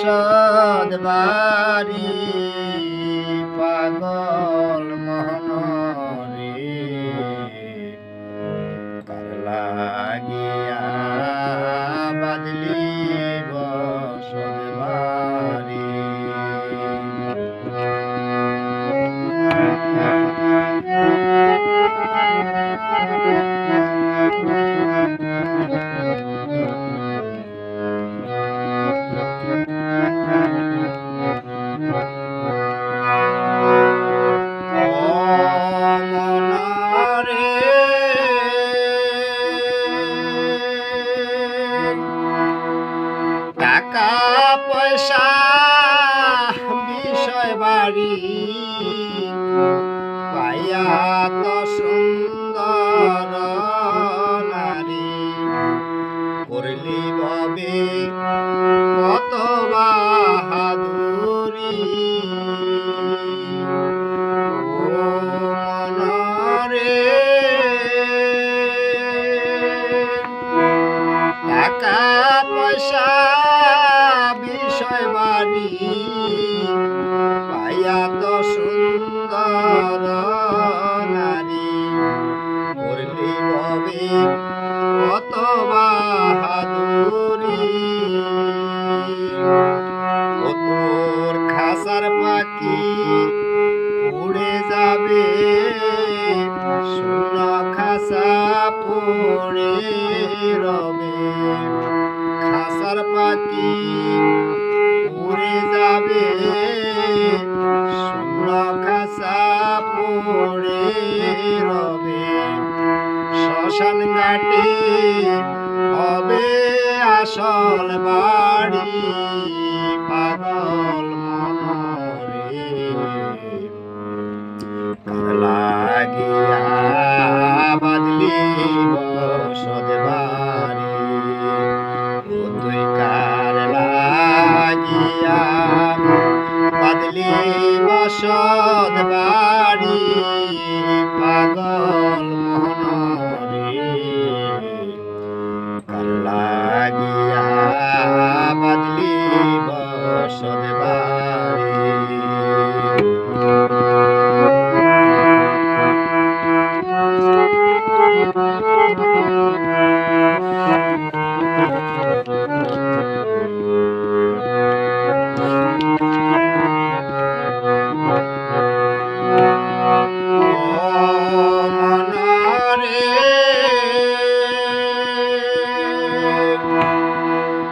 বসদ Tata. উড়ে যাবে। শূন্য খাসা পড়ে রবে। শ্মশান ঘাটে হবে আসল বাড়ি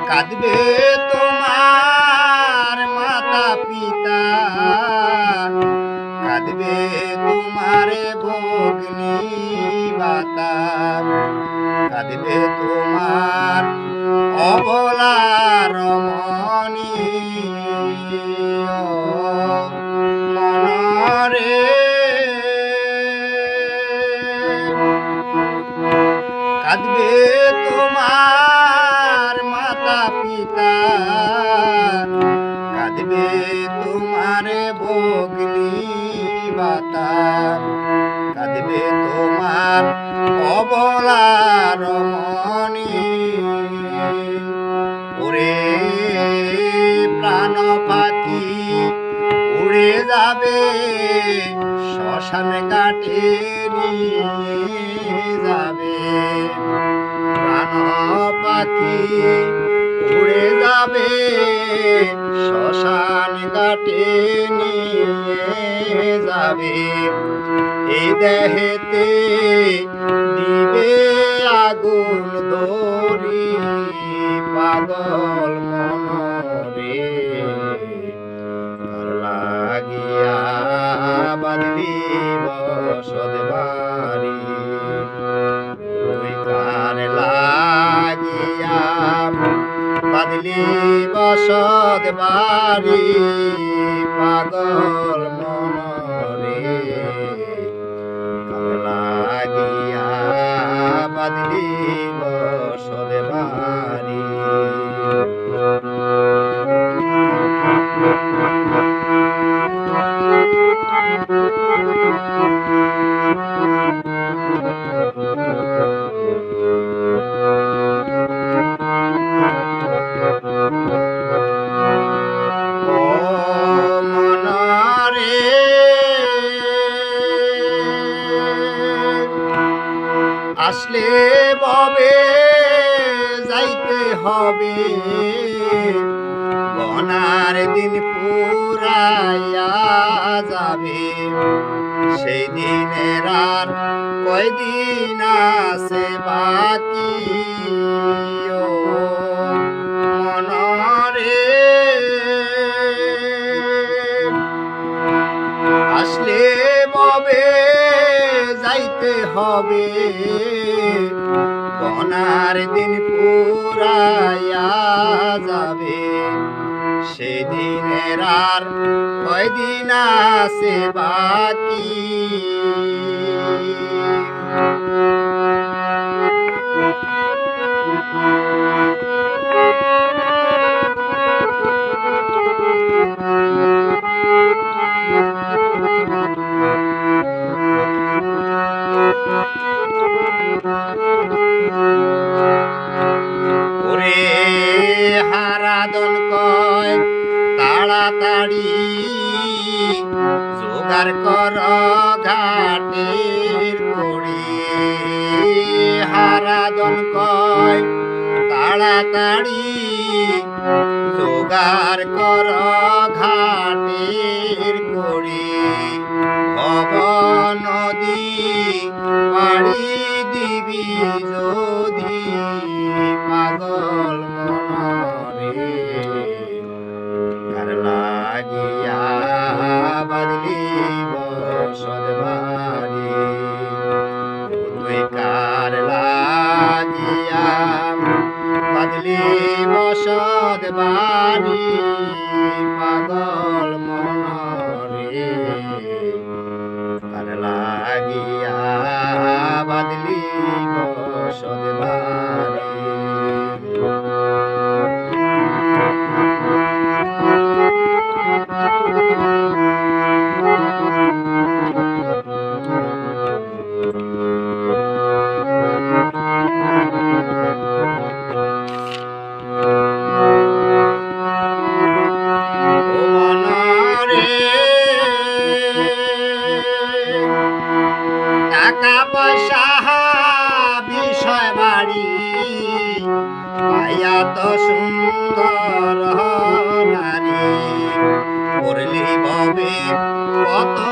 কাঁদবে তোমার মাতা পিতা কাঁদবে তোমার ভগ্নি মাতা। কাঁদবে তোমার অবলার মনি তোমার ভগ্নি বাতা কাঁদবে তোমার অবলার মনি ওরে প্রাণ পাখি উড়ে যাবে শ্মশান নিয়ে যাবে। প্রাণ পাখি উড়ে যাবে শ্মশান কাটে নিয়ে যাবে। এই দেহেতে বাদলি বসদ বাড়ি পাগল। সেই দিনের আর কয়দিন আছে বাকি? মনরে আসলে ববে যাইতে হবে। গনার দিন পুরাইয়া যাবে। সেদিনের আর কয়দিন আছে বাকি? ওরে হারাদন কয় তাড়াতাড়ি। জোগাড় কর ঘাটের কড়ি হারাদন কয় তাড়াতাড়ি। জোগাড় কর ঘাটের কড়ি বাড়ি তুই কার লাগিয়া বাদলি বসত বাড়ি পাগল লাগিয়া বাদলি বসত up.